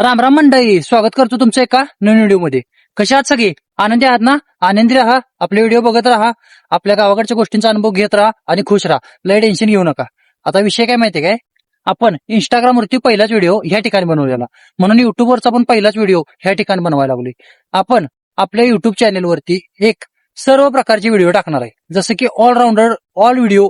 राम राम मंडळी स्वागत करतो तुमचं एका नवीन व्हिडिओमध्ये कशा आहात सगळे? आनंदी आहात ना? आनंदी राहा आपले व्हिडिओ बघत राहा आपल्या गावाकडच्या गोष्टींचा अनुभव घेत राहा आणि खुश राहा. लय टेन्शन घेऊ नका. आता विषय काय माहितीये काय? आपण इंस्टाग्राम वरती पहिलाच व्हिडिओ ह्या ठिकाणी बनवलेला. म्हणून युट्यूबवरचा पण पहिलाच व्हिडिओ ह्या ठिकाणी बनवायला लागलोय. आपण आपल्या युट्यूब चॅनेलवरती एक सर्व प्रकारचे व्हिडिओ टाकणार आहे. जसं की ऑलराऊंडर ऑल व्हिडिओ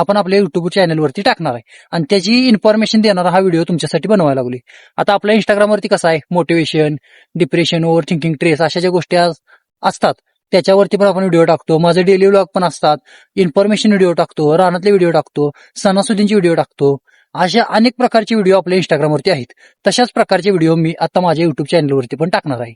आपण आपल्या युट्यूब चॅनलवरती टाकणार आहे. आणि त्याची इन्फॉर्मेशन देणारा हा व्हिडिओ तुमच्यासाठी बनवायला लागली आता आपल्या इंस्टाग्रामवरती कसं आहे? Motivation depression over thinking stress अशा ज्या गोष्टी असतात त्याच्यावरती पण आपण व्हिडिओ टाकतो. माझे डेली व्लॉग पण असतात. इन्फॉर्मेशन व्हिडिओ टाकतो रानातले व्हिडिओ टाकतो सणासुदींचे व्हिडिओ टाकतो. अशा अनेक प्रकारचे व्हिडिओ आपल्या इंस्टाग्रामवरती आहेत. तशाच प्रकारचे व्हिडिओ मी आता माझ्या युट्यूब चॅनलवरती पण टाकणार आहे.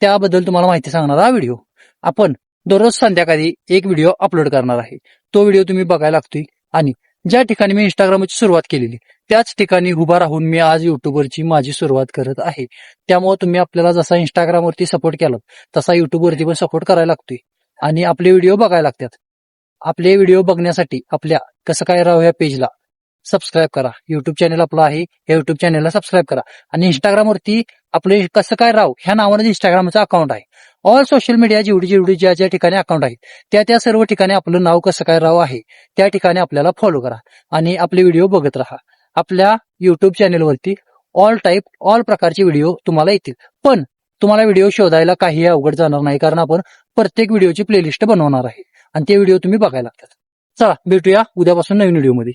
त्याबद्दल तुम्हाला माहिती सांगणार हा व्हिडिओ आपण दररोज संध्याकाळी एक व्हिडिओ अपलोड करणार आहे. तो व्हिडिओ तुम्ही बघायला लागतोय. आणि ज्या ठिकाणी मी इंस्टाग्रामची सुरुवात केलेली त्याच ठिकाणी उभा राहून मी आज युट्यूबवरची माझी सुरुवात करत आहे. त्यामुळे तुम्ही आपल्याला जसा इंस्टाग्रामवरती सपोर्ट केला तसा युट्यूबवरती पण सपोर्ट करायला लागतोय. आणि आपले व्हिडिओ बघायला लागतात. आपले व्हिडिओ बघण्यासाठी आपल्या कसं काय राहू या पेजला सबस्क्राईब करा. युट्यूब चॅनल आपलं आहे या युट्यूब चॅनलला सबस्क्राईब करा. आणि इंस्टाग्रामवरती आपले कसं काय राव ह्या नावाने इंस्टाग्रामचं अकाउंट आहे. ऑल सोशल मीडिया जेवढी जेवढी ज्या ज्या ठिकाणी अकाउंट आहेत त्या त्या सर्व ठिकाणी आपलं नाव कसं काय राव आहे त्या ठिकाणी आपल्याला फॉलो करा आणि आपले व्हिडिओ बघत राहा. आपल्या युट्यूब चॅनेलवरती ऑल टाईप ऑल प्रकारचे व्हिडिओ तुम्हाला येतील. पण तुम्हाला व्हिडिओ शोधायला काही अवघड जाणार नाही कारण आपण प्रत्येक व्हिडिओची प्लेलिस्ट बनवणार आहे. आणि ते व्हिडिओ तुम्ही बघायला लागतात. चला भेटूया उद्यापासून नवीन व्हिडिओमध्ये